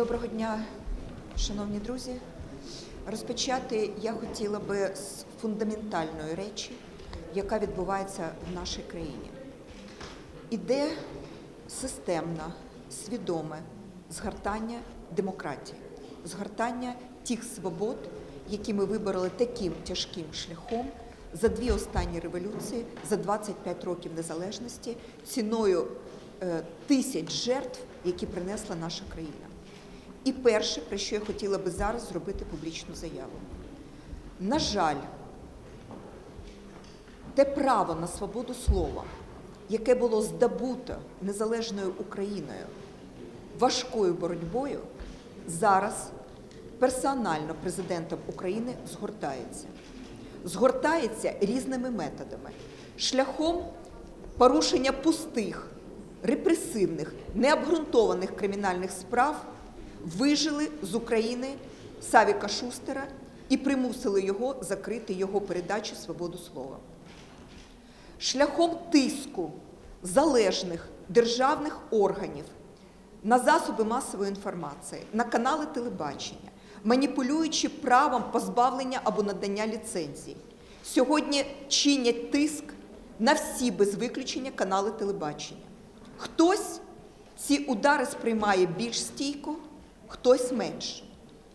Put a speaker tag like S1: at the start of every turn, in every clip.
S1: Доброго дня, шановні друзі. Розпочати я хотіла би з фундаментальної речі, яка відбувається в нашій країні. Іде системне, свідоме згортання демократії, згортання тих свобод, які ми вибороли таким тяжким шляхом за дві останні революції, за 25 років незалежності, ціною е, тисяч жертв, які принесла наша країна. І перше, про що я хотіла би зараз зробити публічну заяву. На жаль, те право на свободу слова, яке було здобуто незалежною Україною важкою боротьбою, зараз персонально президентом України згортається. Згортається різними методами, шляхом порушення пустих, репресивних, необґрунтованих кримінальних справ вижили з України Савіка Шустера і примусили його закрити його передачу свободу слова. Шляхом тиску залежних державних органів на засоби масової інформації, на канали телебачення, маніпулюючи правом позбавлення або надання ліцензій, сьогодні чинять тиск на всі без виключення канали телебачення. Хтось ці удари сприймає більш стійко, хтось менше.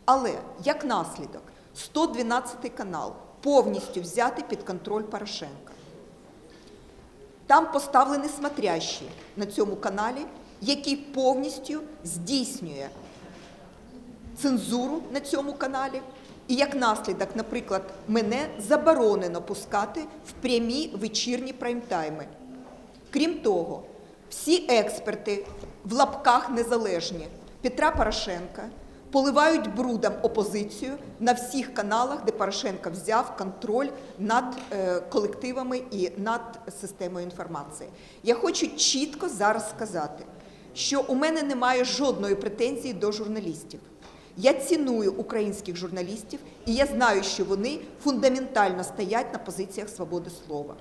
S1: Але як наслідок, 112 канал повністю взяти під контроль Порошенка. Там поставлений смотрящий на цьому каналі, який повністю здійснює цензуру на цьому каналі. І як наслідок, наприклад, мене заборонено пускати в прямі вечірні прайм-тайми. Крім того, всі експерти в лапках незалежні Петра Порошенка поливають брудом опозицію на всіх каналах, де Порошенко взяв контроль над е, колективами і над системою інформації. Я хочу чітко зараз сказати, що у мене немає жодної претензії до журналістів. Я ціную українських журналістів, і я знаю, що вони фундаментально стоять на позиціях свободи слова.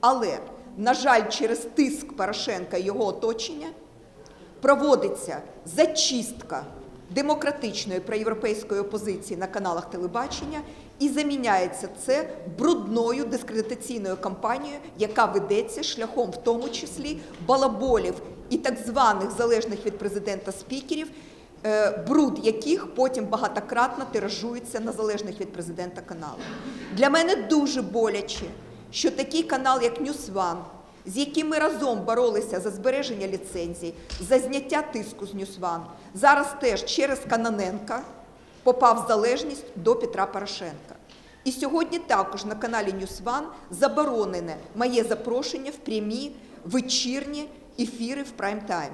S1: Але, на жаль, через тиск Порошенка і його оточення проводиться зачистка демократичної проєвропейської опозиції на каналах телебачення і заміняється це брудною дискредитаційною кампанією, яка ведеться шляхом, в тому числі балаболів і так званих залежних від президента спікерів, е, бруд яких потім багатократно тиражується на залежних від президента каналах. Для мене дуже боляче, що такий канал, як One, з яким ми разом боролися за збереження ліцензій, за зняття тиску з Нюсван, зараз теж через Каноненка попав в залежність до Петра Порошенка. І сьогодні також на каналі Нюсван заборонене моє запрошення в прямі вечірні ефіри в прайм-тайм.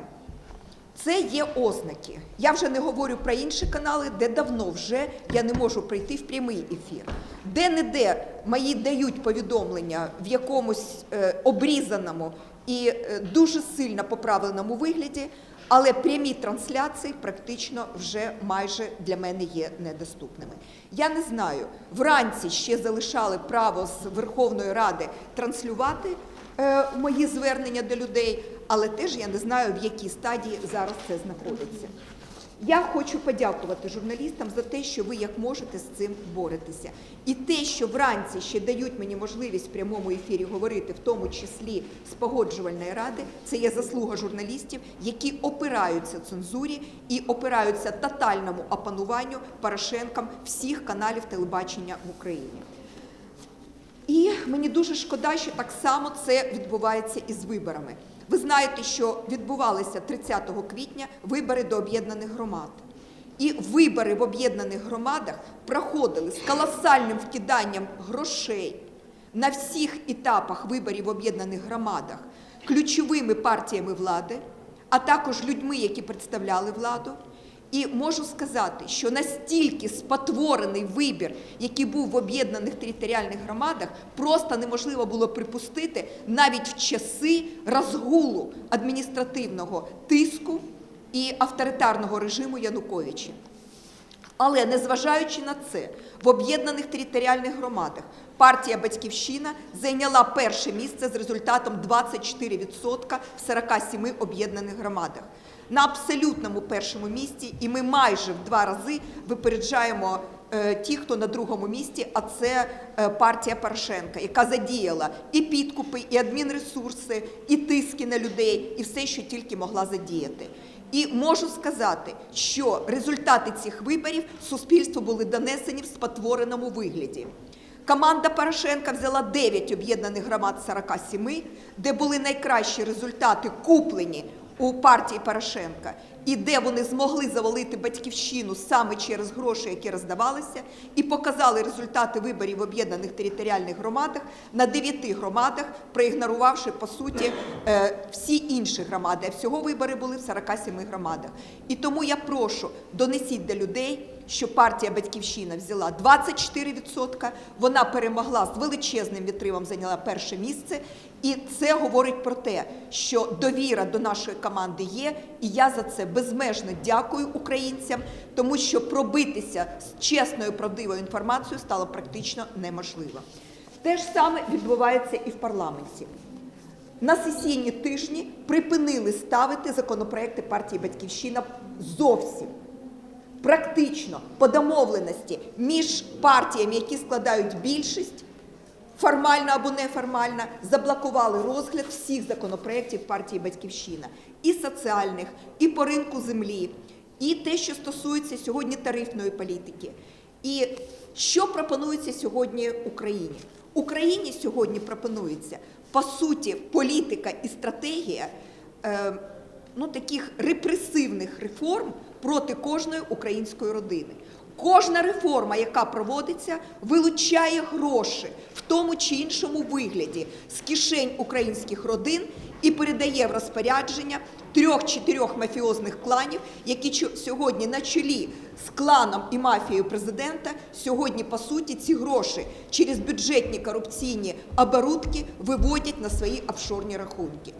S1: Це є ознаки. Я вже не говорю про інші канали, де давно вже я не можу прийти в прямий ефір. Де-не-де мої дають повідомлення в якомусь е, обрізаному і е, дуже сильно поправленому вигляді, але прямі трансляції практично вже майже для мене є недоступними. Я не знаю, вранці ще залишали право з Верховної Ради транслювати е, мої звернення до людей, але теж я не знаю, в якій стадії зараз це знаходиться. Я хочу подякувати журналістам за те, що ви як можете з цим боретеся. І те, що вранці ще дають мені можливість в прямому ефірі говорити, в тому числі з погоджувальної ради, це є заслуга журналістів, які опираються цензурі і опираються тотальному опануванню Порошенком всіх каналів телебачення в Україні. І мені дуже шкода, що так само це відбувається і з виборами. Ви знаєте, що відбувалися 30 квітня вибори до об'єднаних громад. І вибори в об'єднаних громадах проходили з колосальним вкиданням грошей на всіх етапах виборів в об'єднаних громадах ключовими партіями влади, а також людьми, які представляли владу. І можу сказати, що настільки спотворений вибір, який був в об'єднаних територіальних громадах, просто неможливо було припустити навіть в часи розгулу адміністративного тиску і авторитарного режиму Януковича. Але незважаючи на це, в об'єднаних територіальних громадах партія Батьківщина зайняла перше місце з результатом 24% в 47 об'єднаних громадах. На абсолютному першому місці, і ми майже в два рази випереджаємо е, ті, хто на другому місці, а це е, партія Порошенка, яка задіяла і підкупи, і адмінресурси, і тиски на людей, і все, що тільки могла задіяти. І можу сказати, що результати цих виборів суспільству були донесені в спотвореному вигляді. Команда Порошенка взяла 9 об'єднаних громад 47, де були найкращі результати куплені у партії Порошенка, і де вони змогли завалити батьківщину саме через гроші, які роздавалися, і показали результати виборів в об'єднаних територіальних громадах на 9 громадах, проігнорувавши по суті е, всі інші громади. А всього вибори були в 47 громадах. І тому я прошу донесіть до людей що партія Батьківщина взяла 24%, вона перемогла з величезним відтримом, зайняла перше місце. І це говорить про те, що довіра до нашої команди є, і я за це безмежно дякую українцям, тому що пробитися з чесною правдивою інформацією стало практично неможливо. Те ж саме відбувається і в парламенті. На сесійні тижні припинили ставити законопроекти партії Батьківщина зовсім практично по домовленості між партіями, які складають більшість, формально або неформально, заблокували розгляд всіх законопроєктів партії Батьківщина, і соціальних, і по ринку землі, і те, що стосується сьогодні тарифної політики. І що пропонується сьогодні Україні? Україні сьогодні пропонується по суті політика і стратегія. Е, ну, таких репресивних реформ проти кожної української родини. Кожна реформа, яка проводиться, вилучає гроші в тому чи іншому вигляді з кишень українських родин і передає в розпорядження трьох-чотирьох мафіозних кланів, які сьогодні на чолі з кланом і мафією президента, сьогодні по суті ці гроші через бюджетні корупційні оборудки виводять на свої офшорні рахунки.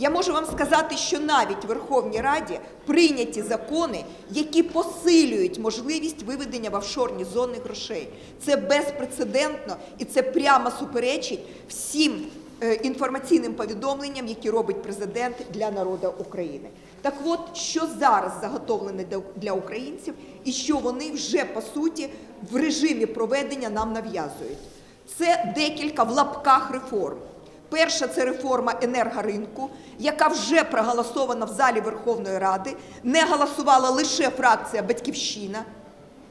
S1: Я можу вам сказати, що навіть в Верховній Раді прийняті закони, які посилюють можливість виведення в офшорні зони грошей. Це безпрецедентно і це прямо суперечить всім е, інформаційним повідомленням, які робить президент для народу України. Так от, що зараз заготовлене для- для українців, і що вони вже по суті в режимі проведення нам нав'язують. Це декілька в лапках реформ. Перша це реформа енергоринку, яка вже проголосована в залі Верховної Ради. Не голосувала лише фракція Батьківщина.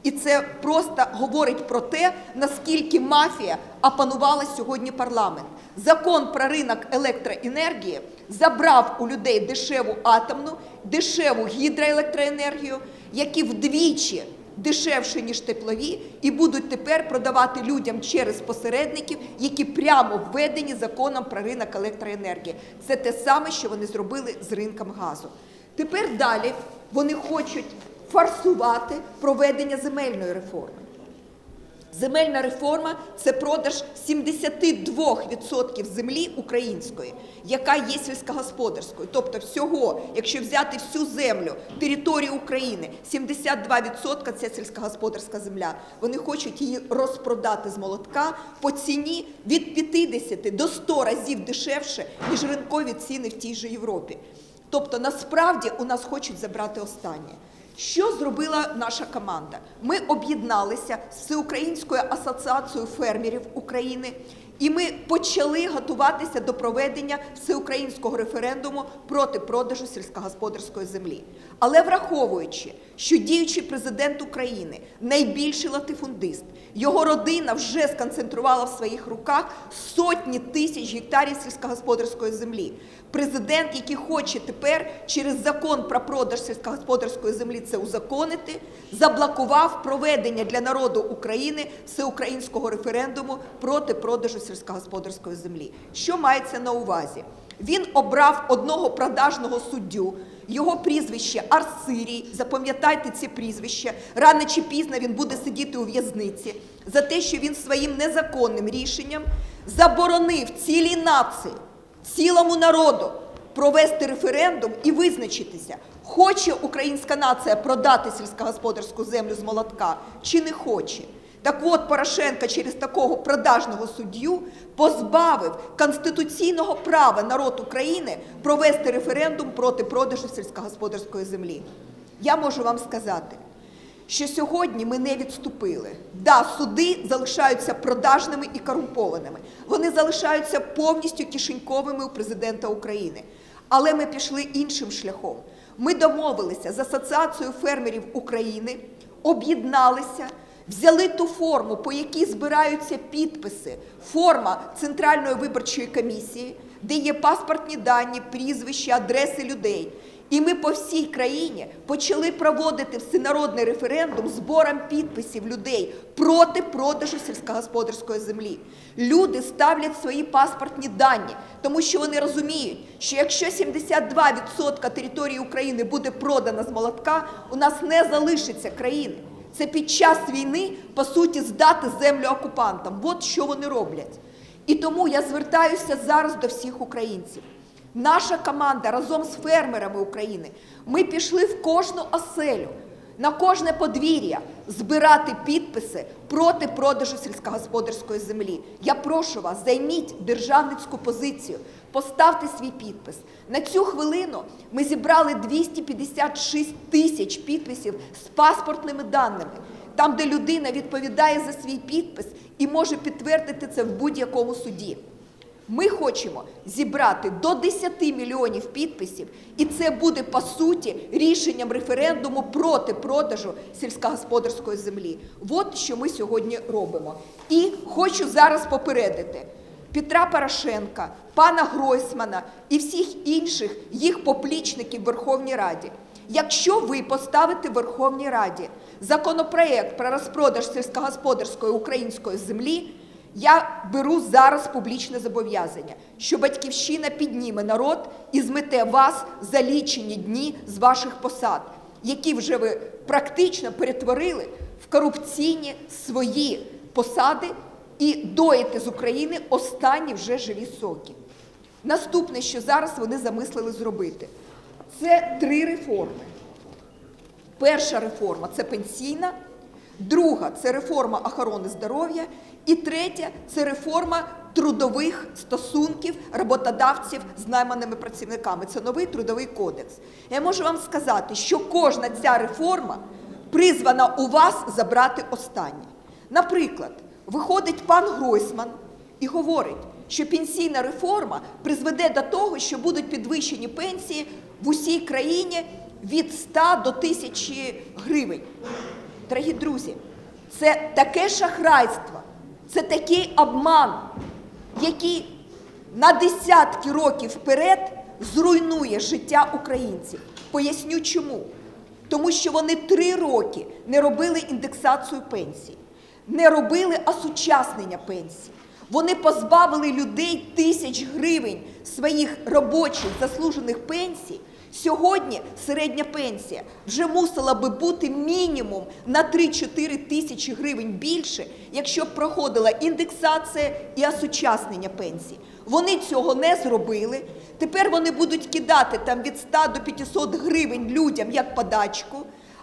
S1: І це просто говорить про те, наскільки мафія опанувала сьогодні парламент. Закон про ринок електроенергії забрав у людей дешеву атомну, дешеву гідроелектроенергію, які вдвічі дешевше, ніж теплові, і будуть тепер продавати людям через посередників, які прямо введені законом про ринок електроенергії. Це те саме, що вони зробили з ринком газу. Тепер далі вони хочуть форсувати проведення земельної реформи. Земельна реформа це продаж 72% землі української, яка є сільськогосподарською. Тобто, всього, якщо взяти всю землю, територію України, 72% це сільськогосподарська земля. Вони хочуть її розпродати з молотка по ціні від 50 до 100 разів дешевше, ніж ринкові ціни в тій же Європі. Тобто, насправді у нас хочуть забрати останнє. Що зробила наша команда? Ми об'єдналися з Всеукраїнською асоціацією фермерів України, і ми почали готуватися до проведення всеукраїнського референдуму проти продажу сільськогосподарської землі. Але враховуючи, що діючий президент України найбільший латифундист, його родина вже сконцентрувала в своїх руках сотні тисяч гектарів сільськогосподарської землі. Президент, який хоче тепер через закон про продаж сільськогосподарської землі це узаконити, заблокував проведення для народу України всеукраїнського референдуму проти продажу сільськогосподарської землі. Що мається на увазі? Він обрав одного продажного суддю. Його прізвище Арсирій. Запам'ятайте це прізвище. Рано чи пізно він буде сидіти у в'язниці за те, що він своїм незаконним рішенням заборонив цілій нації, цілому народу провести референдум і визначитися, хоче українська нація продати сільськогосподарську землю з молотка чи не хоче. Так от Порошенко через такого продажного суддю позбавив конституційного права народ України провести референдум проти продажу сільськогосподарської землі. Я можу вам сказати, що сьогодні ми не відступили. Да, суди залишаються продажними і корумпованими. Вони залишаються повністю кишеньковими у президента України. Але ми пішли іншим шляхом. Ми домовилися з Асоціацією фермерів України, об'єдналися, взяли ту форму, по якій збираються підписи, форма Центральної виборчої комісії, де є паспортні дані, прізвища, адреси людей. І ми по всій країні почали проводити всенародний референдум збором підписів людей проти продажу сільськогосподарської землі. Люди ставлять свої паспортні дані, тому що вони розуміють, що якщо 72% території України буде продано з молотка, у нас не залишиться країни. Це під час війни, по суті, здати землю окупантам. От що вони роблять. І тому я звертаюся зараз до всіх українців. Наша команда разом з фермерами України ми пішли в кожну оселю, на кожне подвір'я збирати підписи проти продажу сільськогосподарської землі. Я прошу вас, займіть державницьку позицію, поставте свій підпис. На цю хвилину ми зібрали 256 тисяч підписів з паспортними даними, там, де людина відповідає за свій підпис і може підтвердити це в будь-якому суді. Ми хочемо зібрати до 10 мільйонів підписів, і це буде по суті рішенням референдуму проти продажу сільськогосподарської землі. От що ми сьогодні робимо. І хочу зараз попередити Петра Порошенка, пана Гройсмана і всіх інших їх поплічників в Верховній Раді. Якщо ви поставите в Верховній Раді законопроект про розпродаж сільськогосподарської української землі. Я беру зараз публічне зобов'язання, що батьківщина підніме народ і змете вас за лічені дні з ваших посад, які вже ви практично перетворили в корупційні свої посади і доїте з України останні вже живі соки. Наступне, що зараз вони замислили зробити, це три реформи. Перша реформа це пенсійна, друга це реформа охорони здоров'я, і третя це реформа трудових стосунків роботодавців з найманими працівниками. Це новий трудовий кодекс. Я можу вам сказати, що кожна ця реформа призвана у вас забрати останнє. Наприклад, виходить пан Гройсман і говорить, що пенсійна реформа призведе до того, що будуть підвищені пенсії в усій країні від 100 до 1000 гривень. Дорогі друзі, це таке шахрайство, це такий обман, який на десятки років вперед зруйнує життя українців. Поясню чому. Тому що вони три роки не робили індексацію пенсій, не робили осучаснення пенсій. Вони позбавили людей тисяч гривень своїх робочих заслужених пенсій. Сьогодні середня пенсія вже мусила би бути мінімум на 3-4 тисячі гривень більше, якщо б проходила індексація і осучаснення пенсій. Вони цього не зробили. Тепер вони будуть кидати там від 100 до 500 гривень людям як подачку,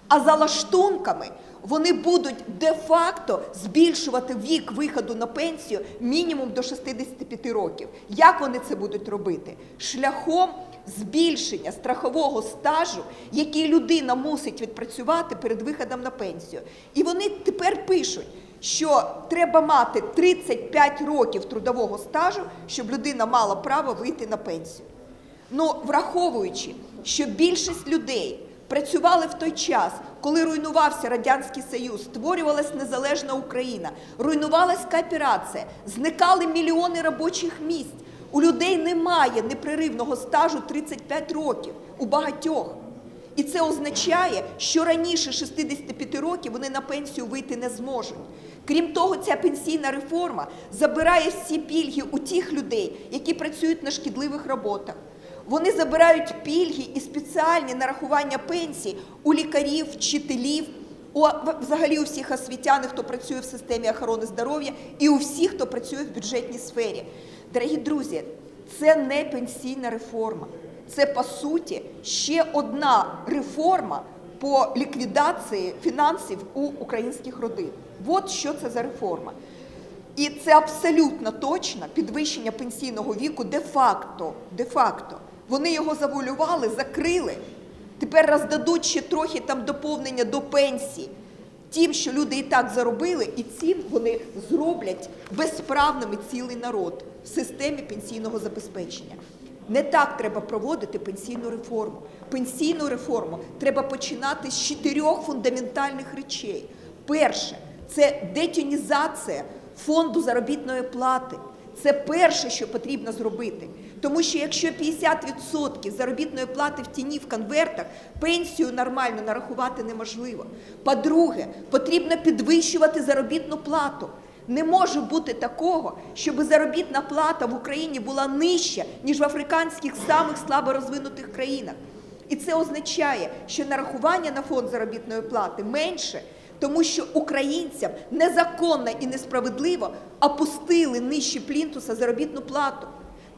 S1: а за лаштунками вони будуть де-факто збільшувати вік виходу на пенсію мінімум до 65 років. Як вони це будуть робити? Шляхом збільшення страхового стажу, який людина мусить відпрацювати перед виходом на пенсію. І вони тепер пишуть, що треба мати 35 років трудового стажу, щоб людина мала право вийти на пенсію. Ну, враховуючи, що більшість людей працювали в той час, коли руйнувався Радянський Союз, створювалась незалежна Україна, руйнувалась кооперація, зникали мільйони робочих місць. У людей немає непреривного стажу 35 років у багатьох. І це означає, що раніше 65 років вони на пенсію вийти не зможуть. Крім того, ця пенсійна реформа забирає всі пільги у тих людей, які працюють на шкідливих роботах. Вони забирають пільги і спеціальні нарахування пенсій у лікарів, вчителів, у взагалі у всіх освітян, хто працює в системі охорони здоров'я, і у всіх, хто працює в бюджетній сфері. Дорогі друзі, це не пенсійна реформа. Це по суті ще одна реформа по ліквідації фінансів у українських родин. От що це за реформа. І це абсолютно точно підвищення пенсійного віку де-факто. де-факто. Вони його завуалювали, закрили. Тепер роздадуть ще трохи там доповнення до пенсії. Тим, що люди і так заробили, і цим вони зроблять безправними цілий народ в системі пенсійного забезпечення. Не так треба проводити пенсійну реформу. Пенсійну реформу треба починати з чотирьох фундаментальних речей. Перше це детінізація фонду заробітної плати. Це перше, що потрібно зробити. Тому що якщо 50% заробітної плати в тіні в конвертах, пенсію нормально нарахувати неможливо. По-друге, потрібно підвищувати заробітну плату. Не може бути такого, щоб заробітна плата в Україні була нижча, ніж в африканських самих слабо розвинутих країнах. І це означає, що нарахування на фонд заробітної плати менше, тому що українцям незаконно і несправедливо опустили нижче плінтуса заробітну плату.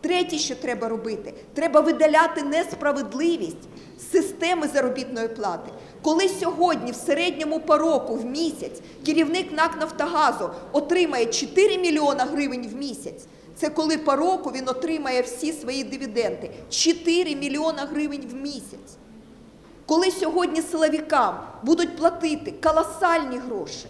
S1: Третє, що треба робити, треба видаляти несправедливість системи заробітної плати. Коли сьогодні в середньому по року в місяць керівник НАК Нафтогазу отримає 4 мільйона гривень в місяць, це коли по року він отримає всі свої дивіденди 4 мільйона гривень в місяць. Коли сьогодні силовикам будуть платити колосальні гроші,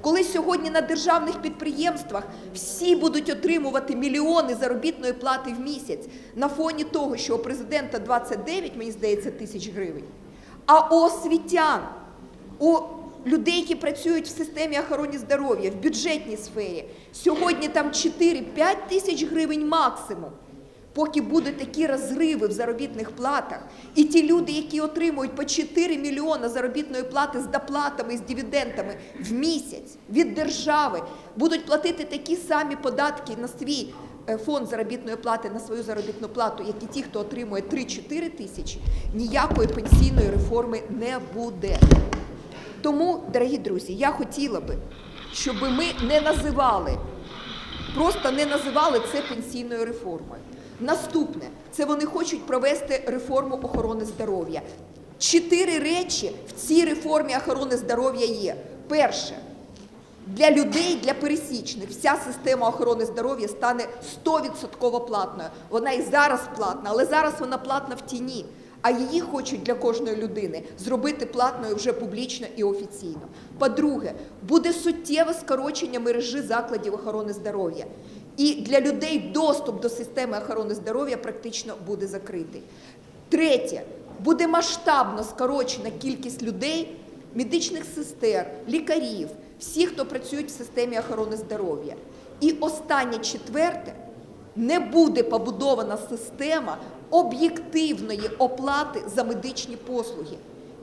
S1: коли сьогодні на державних підприємствах всі будуть отримувати мільйони заробітної плати в місяць на фоні того, що у президента 29, мені здається, тисяч гривень, а у освітян, у людей, які працюють в системі охорони здоров'я, в бюджетній сфері, сьогодні там 4-5 тисяч гривень максимум. Поки будуть такі розриви в заробітних платах, і ті люди, які отримують по 4 мільйони заробітної плати з доплатами, з дивідендами в місяць від держави, будуть платити такі самі податки на свій е, фонд заробітної плати, на свою заробітну плату, як і ті, хто отримує 3-4 тисячі, ніякої пенсійної реформи не буде. Тому, дорогі друзі, я хотіла би, щоб ми не називали просто не називали це пенсійною реформою. Наступне це вони хочуть провести реформу охорони здоров'я. Чотири речі в цій реформі охорони здоров'я є. Перше, для людей, для пересічних, вся система охорони здоров'я стане 100% платною. Вона і зараз платна, але зараз вона платна в тіні. А її хочуть для кожної людини зробити платною вже публічно і офіційно. По-друге, буде суттєве скорочення мережі закладів охорони здоров'я. І для людей доступ до системи охорони здоров'я практично буде закритий. Третє, буде масштабно скорочена кількість людей, медичних сестер, лікарів, всіх, хто працюють в системі охорони здоров'я. І останнє четверте, не буде побудована система об'єктивної оплати за медичні послуги.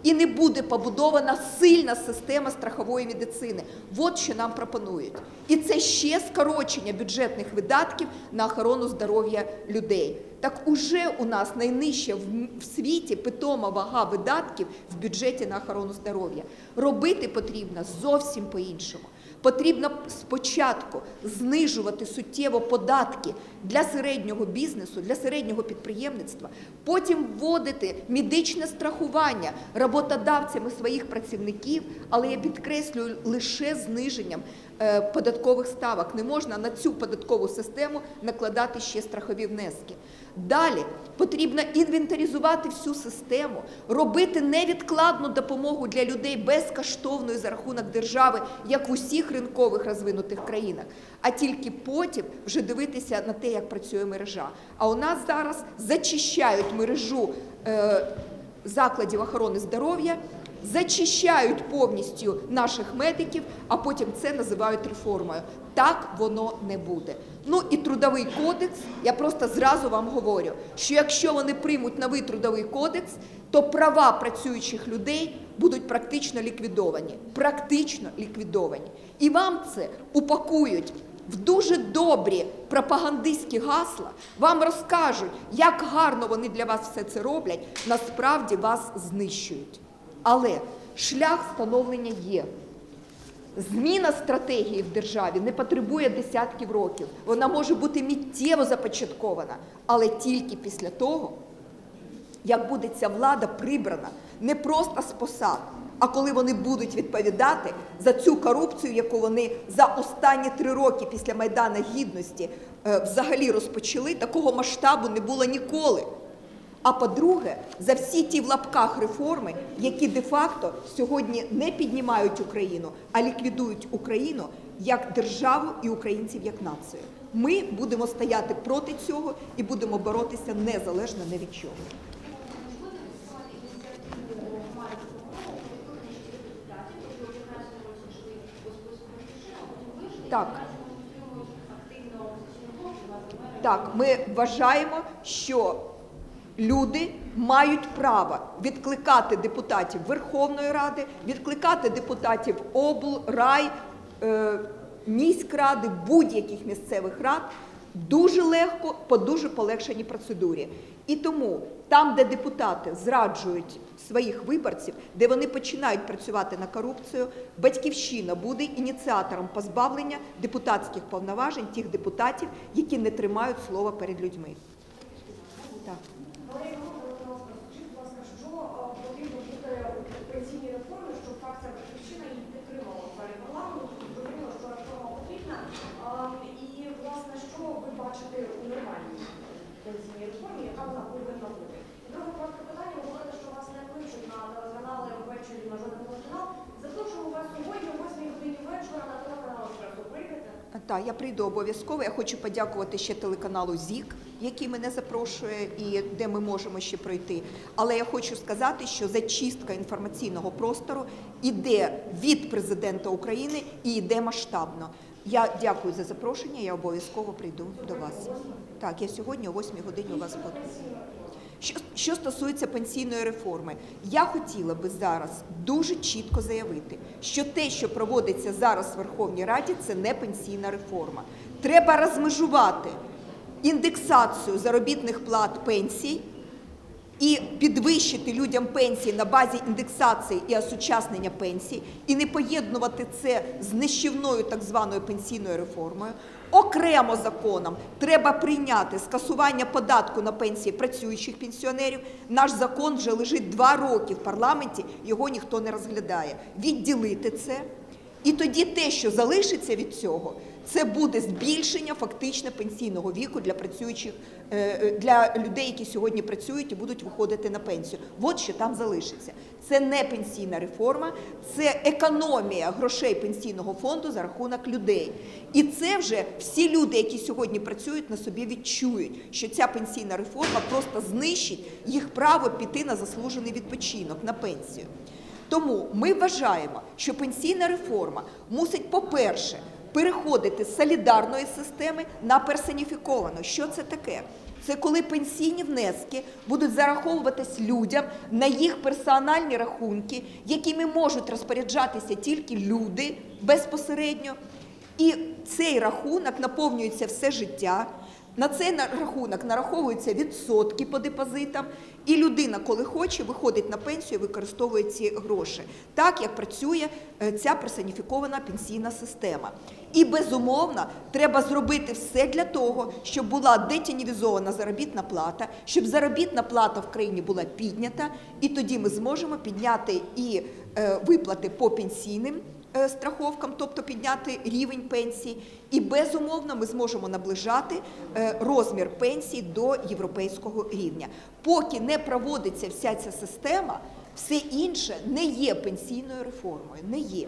S1: І не буде побудована сильна система страхової медицини. От що нам пропонують. І це ще скорочення бюджетних видатків на охорону здоров'я людей. Так уже у нас найнижча в світі питома вага видатків в бюджеті на охорону здоров'я. Робити потрібно зовсім по-іншому. Потрібно спочатку знижувати суттєво податки для середнього бізнесу, для середнього підприємництва, потім вводити медичне страхування роботодавцями своїх працівників, але я підкреслюю лише зниженням податкових ставок. Не можна на цю податкову систему накладати ще страхові внески. Далі потрібно інвентаризувати всю систему, робити невідкладну допомогу для людей безкоштовною за рахунок держави, як в усіх ринкових розвинутих країнах, а тільки потім вже дивитися на те, як працює мережа. А у нас зараз зачищають мережу е, закладів охорони здоров'я. Зачищають повністю наших медиків, а потім це називають реформою. Так воно не буде. Ну і трудовий кодекс. Я просто зразу вам говорю, що якщо вони приймуть новий трудовий кодекс, то права працюючих людей будуть практично ліквідовані. Практично ліквідовані. І вам це упакують в дуже добрі пропагандистські гасла, вам розкажуть, як гарно вони для вас все це роблять, насправді вас знищують. Але шлях встановлення є. Зміна стратегії в державі не потребує десятків років. Вона може бути миттєво започаткована, але тільки після того, як буде ця влада прибрана не просто з посад, а коли вони будуть відповідати за цю корупцію, яку вони за останні три роки після Майдана Гідності е, взагалі розпочали, такого масштабу не було ніколи. А по-друге, за всі ті в лапках реформи, які де-факто сьогодні не піднімають Україну, а ліквідують Україну як державу і українців як націю. Ми будемо стояти проти цього і будемо боротися незалежно ні від чого. Так. Так, ми вважаємо, що люди мають право відкликати депутатів Верховної Ради, відкликати депутатів обл, рай, е, міськради, будь-яких місцевих рад дуже легко по дуже полегшеній процедурі. І тому там, де депутати зраджують своїх виборців, де вони починають працювати на корупцію, батьківщина буде ініціатором позбавлення депутатських повноважень тих депутатів, які не тримають слова перед людьми. Так.
S2: Валерій Володимирович, скажіть, будь ласка, що е, потрібно бути у пенсійній реформі, щоб фракція Батьківщина її підтримала в залі парламенту, зрозуміло, що реформа потрібна. А, І, власне, що ви бачите у нормальній пенсійній реформі, яка вона повинна бути? І Друге коротке питання, ви говорите, що вас не кличуть на телеканали ввечері на жоден телеканал. Запрошуємо вас сьогодні о 8 годині вечора на телеканал «Еспресо». Прийдете?
S1: Так, я прийду обов'язково. Я хочу подякувати ще телеканалу ЗІК, який мене запрошує і де ми можемо ще пройти. Але я хочу сказати, що зачистка інформаційного простору іде від президента України і йде масштабно. Я дякую за запрошення. Я обов'язково прийду до вас. Так, я сьогодні о 8 годині у вас буду. Що, що стосується пенсійної реформи, я хотіла би зараз дуже чітко заявити, що те, що проводиться зараз в Верховній Раді, це не пенсійна реформа. Треба розмежувати індексацію заробітних плат пенсій і підвищити людям пенсії на базі індексації і осучаснення пенсій, і не поєднувати це з нищівною так званою пенсійною реформою. Окремо законом треба прийняти скасування податку на пенсії працюючих пенсіонерів. Наш закон вже лежить два роки в парламенті, його ніхто не розглядає. Відділити це. І тоді те, що залишиться від цього, це буде збільшення фактично пенсійного віку для працюючих е, е, для людей, які сьогодні працюють і будуть виходити на пенсію. От що там залишиться. Це не пенсійна реформа, це економія грошей пенсійного фонду за рахунок людей. І це вже всі люди, які сьогодні працюють, на собі відчують, що ця пенсійна реформа просто знищить їх право піти на заслужений відпочинок на пенсію. Тому ми вважаємо, що пенсійна реформа мусить, по-перше, переходити з солідарної системи на персоніфіковану. Що це таке? Це коли пенсійні внески будуть зараховуватись людям на їх персональні рахунки, якими можуть розпоряджатися тільки люди безпосередньо. І цей рахунок наповнюється все життя. На цей рахунок нараховуються відсотки по депозитам, і людина, коли хоче, виходить на пенсію, і використовує ці гроші, так як працює е, ця персоніфікована пенсійна система. І безумовно треба зробити все для того, щоб була детінівізована заробітна плата, щоб заробітна плата в країні була піднята, і тоді ми зможемо підняти і е, виплати по пенсійним страховкам, тобто підняти рівень пенсій, і безумовно ми зможемо наближати е, розмір пенсій до європейського рівня. Поки не проводиться вся ця система, все інше не є пенсійною реформою, не є.